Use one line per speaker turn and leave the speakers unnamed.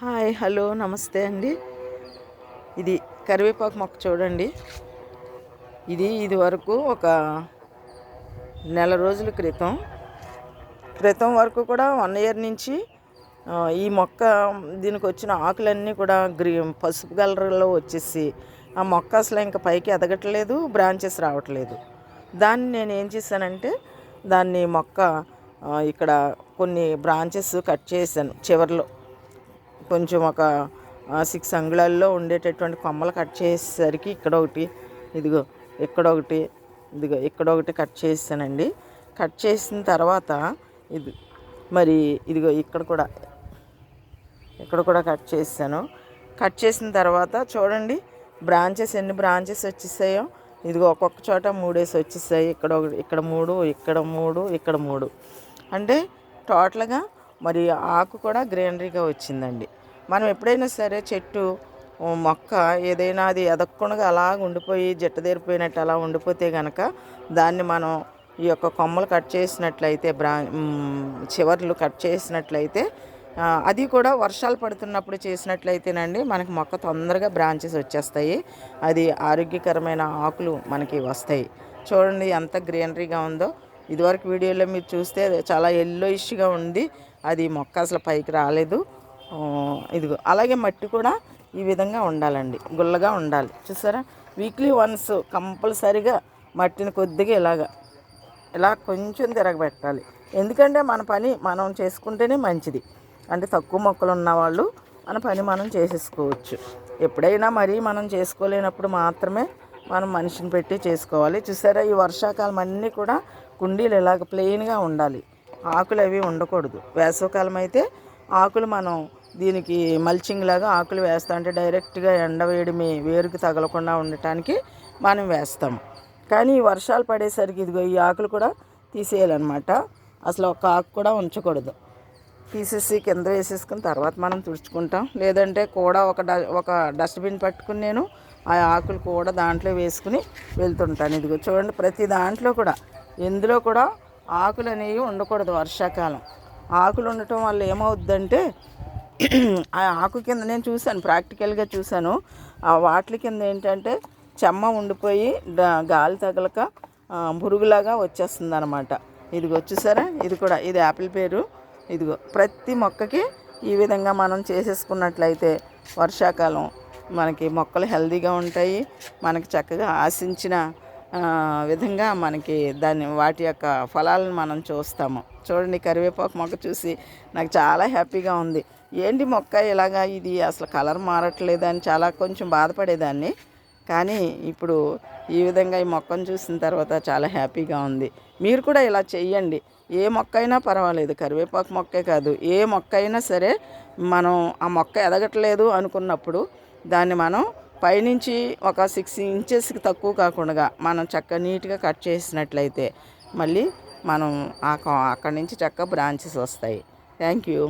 Hi hello నమస్తే అండి. ఇది కరివేపాకు మొక్క చూడండి. ఇది ఇది వరకు ఒక నెల రోజుల క్రితం. క్రితం వరకు కూడా వన్ ఇయర్ నుంచి ఈ మొక్క దీనికి వచ్చిన ఆకులన్నీ కూడా గ్రీ పసుపు కలర్లో వచ్చేసి ఆ మొక్క అసలు ఇంకా పైకి ఎదగట్లేదు బ్రాంచెస్ రావట్లేదు. దాన్ని నేను ఏం చేశానంటే దాన్ని మొక్క ఇక్కడ కొన్ని బ్రాంచెస్ కట్ చేశాను చివర్లో. కొంచెం ఒక సిక్స్ అంగుళాల్లో ఉండేటటువంటి కొమ్మలు కట్ చేసేసరికి ఇక్కడ ఒకటి ఇదిగో ఇక్కడ ఒకటి ఇదిగో ఇక్కడ ఒకటి కట్ చేసానండి కట్ చేసిన తర్వాత ఇది మరి ఇదిగో ఇక్కడ కూడా ఇక్కడ కూడా కట్ చేసాను. కట్ చేసిన తర్వాత చూడండి బ్రాంచెస్ ఎన్ని బ్రాంచెస్ వచ్చేసాయో. ఇదిగో ఒక్కొక్క చోట మూడేసి వచ్చేసాయి. ఇక్కడ ఒకటి ఇక్కడ మూడు ఇక్కడ మూడు ఇక్కడ మూడు. అంటే టోటల్గా మరి ఆకు కూడా గ్రీనరీగా వచ్చిందండి. మనం ఎప్పుడైనా సరే చెట్టు మొక్క ఏదైనా అది ఎదగకుండా అలా ఉండిపోయి జట్టదేరిపోయినట్టు అలా ఉండిపోతే కనుక దాన్ని మనం ఈ యొక్క కొమ్మలు కట్ చేసినట్లయితే బ్రా చివర్లు కట్ చేసినట్లయితే అది కూడా వర్షాలు పడుతున్నప్పుడు చేసినట్లయితేనండి మనకి మొక్క తొందరగా బ్రాంచెస్ వచ్చేస్తాయి. అది ఆరోగ్యకరమైన ఆకులు మనకి వస్తాయి. చూడండి ఎంత గ్రీనరీగా ఉందో. ఇదివరకు వీడియోలో మీరు చూస్తే చాలా ఎల్లోయిష్గా ఉంది. అది మొక్క అసలు పైకి రాలేదు. ఇదిగో అలాగే మట్టి కూడా ఈ విధంగా ఉండాలండి. గుల్లగా ఉండాలి. చూసారా? వీక్లీ వన్స్ కంపల్సరిగా మట్టిని కొద్దిగా ఇలాగా ఇలా కొంచెం తిరగబెట్టాలి. ఎందుకంటే మన పని మనం చేసుకుంటేనే మంచిది. అంటే తక్కువ మొక్కలు ఉన్నవాళ్ళు మన పని మనం చేసేసుకోవచ్చు. ఎప్పుడైనా మరీ మనం చేసుకోలేనప్పుడు మాత్రమే మనం మనిషిని పెట్టి చేసుకోవాలి. చూసారా? ఈ వర్షాకాలం అన్నీ కూడా కుండీలు ఇలాగ ప్లెయిన్గా ఉండాలి. ఆకులు అవి ఉండకూడదు. వేసవకాలం అయితే ఆకులు మనం దీనికి మల్చింగ్ లాగా ఆకులు వేస్తా. అంటే డైరెక్ట్గా ఎండ వేయడమే వేరుకి తగలకుండా ఉండటానికి మనం వేస్తాము కానీ ఈ వర్షాలు పడేసరికి ఇదిగో ఈ ఆకులు కూడా తీసేయాలన్నమాట. అసలు ఒక ఆకు కూడా ఉంచకూడదు. తీసేసి కింద వేసేసుకుని తర్వాత మనం తుడుచుకుంటాం. లేదంటే కూడా ఒక డ ఒక డస్ట్బిన్ పట్టుకుని నేను ఆ ఆకులు కూడా దాంట్లో వేసుకుని వెళ్తుంటాను. ఇదిగో చూడండి ప్రతి దాంట్లో కూడా ఎందులో కూడా ఆకులు అనేవి ఉండకూడదు వర్షాకాలం. ఆకులు ఉండటం వల్ల ఏమవుద్దంటే ఆ ఆకు కింద నేను చూశాను ప్రాక్టికల్గా చూశాను. ఆ వాటి కింద ఏంటంటే చెమ్మ ఉండిపోయి గాలి తగలక పురుగులాగా వచ్చేస్తుంది అనమాట ఇదిగో చూసారా? ఇది కూడా ఇది యాపిల్ పేరు. ఇదిగో ప్రతి మొక్కకి ఈ విధంగా మనం చేసేసుకున్నట్లయితే వర్షాకాలం మనకి మొక్కలు హెల్దీగా ఉంటాయి. మనకి చక్కగా ఆశించిన విధంగా మనకి దాన్ని వాటి యొక్క ఫలాలను మనం చూస్తాము. చూడండి కరివేపాకు మొక్క చూసి నాకు చాలా హ్యాపీగా ఉంది. ఏంటి మొక్క ఇలాగా ఇది అసలు కలర్ మారట్లేదు అని చాలా కొంచెం బాధపడేదాన్ని. కానీ ఇప్పుడు ఈ విధంగా ఈ మొక్కను చూసిన తర్వాత చాలా హ్యాపీగా ఉంది. మీరు కూడా ఇలా చెయ్యండి. ఏ మొక్క అయినా పర్వాలేదు. కరివేపాకు మొక్కే కాదు. ఏ మొక్క అయినా సరే మనం ఆ మొక్క ఎదగట్లేదు అనుకున్నప్పుడు దాన్ని మనం పైనుంచి ఒక సిక్స్ ఇంచెస్కి తక్కువ కాకుండా మనం చక్క నీట్గా కట్ చేసినట్లయితే మళ్ళీ మనం ఆ కా- అక్కడి నుంచి చక్క బ్రాంచెస్ వస్తాయి. Thank you